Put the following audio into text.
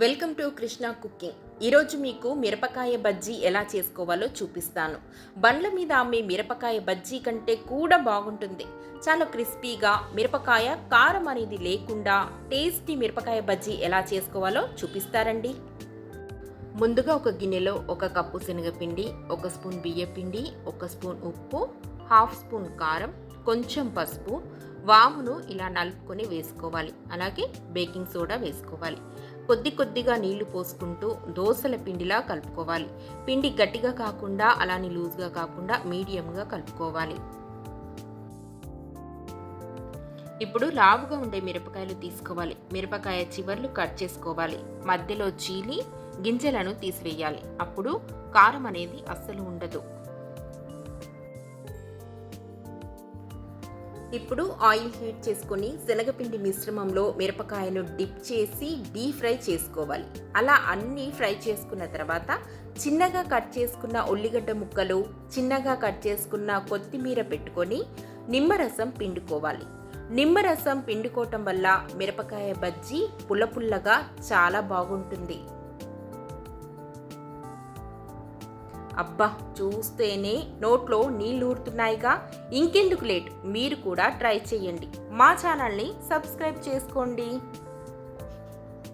Welcome to Krishna cooking. ఈరోజు మీకు మిరపకాయ బజ్జీ ఎలా చేసుకోవాలో చూపిస్తాను. బండ్ల మీద అమ్మే మిరపకాయ బజ్జీ కంటే కూడా బాగుంటుంది. చాలా క్రిస్పీగా మిరపకాయ కారం అనేది లేకుండా టేస్టీ మిరపకాయ బజ్జీ ఎలా చేసుకోవాలో చూపిస్తారండి. ముందుగా ఒక గిన్నెలో ఒక కప్పు శనగపిండి ఒక స్పూన్ బియ్యపిండి ఒక స్పూన్ ఉప్పు హాఫ్ స్పూన్ కారం కొంచెం పసుపు వామును ఇలా నలుపుకొని వేసుకోవాలి. అలాగే బేకింగ్ సోడా వేసుకోవాలి. కొద్ది కొద్దిగా నీళ్ళు పోసుకుంటూ దోసల పిండిలా కలుపుకోవాలి. పిండి గట్టిగా కాకుండా అలానే లూజ్గా కాకుండా మీడియంగా కలుపుకోవాలి. ఇప్పుడు లావుగా ఉండే మిరపకాయలు తీసుకోవాలి. మిరపకాయ చివర్లు కట్ చేసుకోవాలి. మధ్యలో చీలి గింజలను తీసివేయాలి. అప్పుడు కారం అనేది అస్సలు ఉండదు. ఇప్పుడు ఆయిల్ హీట్ చేసుకుని శనగపిండి మిశ్రమంలో మిరపకాయను డిప్ చేసి డీప్ ఫ్రై చేసుకోవాలి. అలా అన్నీ ఫ్రై చేసుకున్న తర్వాత చిన్నగా కట్ చేసుకున్న ఉల్లిగడ్డ ముక్కలు చిన్నగా కట్ చేసుకున్న కొత్తిమీర పెట్టుకొని నిమ్మరసం పిండుకోవాలి. నిమ్మరసం పిండుకోవటం వల్ల మిరపకాయ బజ్జీ పుల్ల పుల్లగా చాలా బాగుంటుంది. అబ్బా చూస్తేనే నోట్లో నీళ్ళూరుతున్నాయిగా. ఇంకెందుకు లేట్? మీరు కూడా ట్రై చేయండి మా ఛానల్ని సబ్స్క్రైబ్ చేసుకోండి.